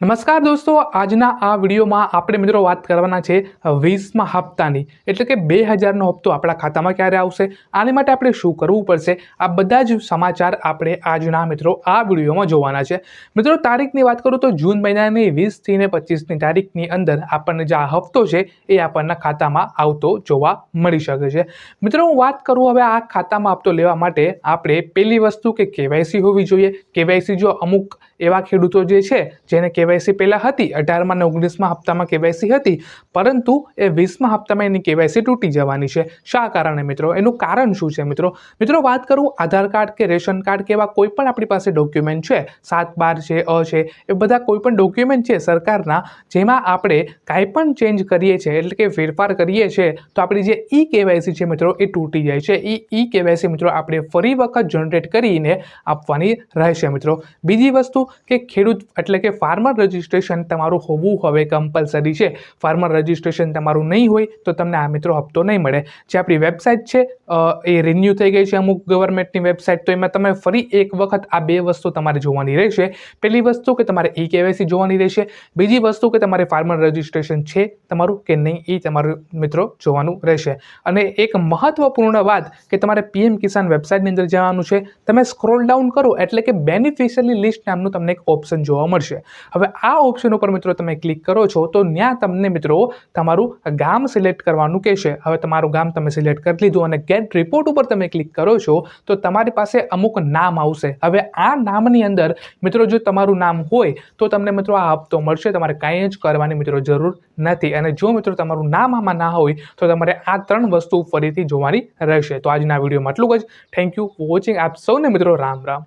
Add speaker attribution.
Speaker 1: નમસ્કાર દોસ્તો, આજના આ વિડીયોમાં આપણે મિત્રો વાત કરવાના છે વીસમાં હપ્તાની. એટલે કે બે હજારનો હપ્તો આપણા ખાતામાં ક્યારે આવશે? આને માટે આપણે શું કરવું પડશે? આ બધા જ સમાચાર આપણે આજના મિત્રો આ વિડીયોમાં જોવાના છે. મિત્રો, તારીખની વાત કરું તો જૂન મહિનાની વીસથી ને પચીસની તારીખની અંદર આપણને જે આ હપ્તો છે એ આપણના ખાતામાં આવતો જોવા મળી શકે છે. મિત્રો, હું વાત કરું હવે આ ખાતામાં હપ્તો લેવા માટે આપણે પહેલી વસ્તુ કે કેવાયસી હોવી જોઈએ. કેવાયસી જો અમુક એવા ખેડૂતો જે છે, જેને કેવાયસી પહેલાં હતી, અઢારમાં અને ઓગણીસમાં હપ્તામાં કેવાયસી હતી, પરંતુ એ વીસમાં હપ્તામાં એની કેવાયસી તૂટી જવાની છે. શા કારણે મિત્રો? એનું કારણ શું છે મિત્રો? મિત્રો, વાત કરું આધાર કાર્ડ કે રેશન કાર્ડ કે એવા કોઈ પણ આપણી પાસે ડોક્યુમેન્ટ છે? સાત બાર છે, અ છે, એ બધા કોઈ પણ ડોક્યુમેન્ટ છે સરકારના, જેમાં આપણે કાંઈ પણ ચેન્જ કરીએ છીએ, એટલે કે ફેરફાર કરીએ છીએ, તો આપણી જે ઈ કેવાયસી છે મિત્રો, એ તૂટી જાય છે. એ ઈ કેવાયસી મિત્રો, આપણે ફરી વખત જનરેટ કરીને આપવાની રહેશે મિત્રો. બીજી વસ્તુ કે ખેડૂત એટલે કે ફાર્મર રજિસ્ટ્રેશન તમારું હોવું હવે કમ્પલસરી છે. ફાર્મર રજિસ્ટ્રેશન તમારું નહીં હોય તો તમને આ મિત્રો હપ્તો નહીં મળે. જે આપણી વેબસાઇટ છે એ રિન્યૂ થઈ ગઈ છે અમુક ગવર્મેન્ટની વેબસાઇટ તો એમાં તમે ફરી એક વખત આ બે વસ્તુ તમારે જોવાની રહેશે. પહેલી વસ્તુ કે તમારે ઈ કેવાયસી જોવાની રહેશે. બીજી વસ્તુ કે તમારે ફાર્મર રજિસ્ટ્રેશન છે તમારું કે નહીં, એ તમારું મિત્રો જોવાનું રહેશે. અને એક મહત્વપૂર્ણ વાત કે તમારે પીએમ કિસાન વેબસાઇટની અંદર જવાનું છે. તમે સ્ક્રોલ ડાઉન કરો એટલે કે બેનિફિશિયરી લિસ્ટ નામનું તમને એક ઓપ્શન જોવા મળશે. હવે આ ઓપ્શન ઉપર મિત્રો તમે ક્લિક કરો છો, તો ત્યાં તમને મિત્રો તમારું ગામ સિલેક્ટ કરવાનું કહેશે. હવે તમારું ગામ તમે સિલેક્ટ કરી લીધું અને ગેટ રિપોર્ટ ઉપર તમે ક્લિક કરો છો, તો તમારી પાસે અમુક નામ આવશે. હવે આ નામની અંદર મિત્રો જો તમારું નામ હોય, તો તમને મિત્રો આ હપ્તો મળશે. તમારે કાંઈ જ કરવાની મિત્રો જરૂર નથી. અને જો મિત્રો તમારું નામ આમાં ના હોય, તો તમારે આ ત્રણ વસ્તુ ફરીથી જોવાની રહેશે. તો આજના વિડીયોમાં આટલું જ. થેન્ક યુ ફોર વોચિંગ આપ સૌને મિત્રો રામ રામ.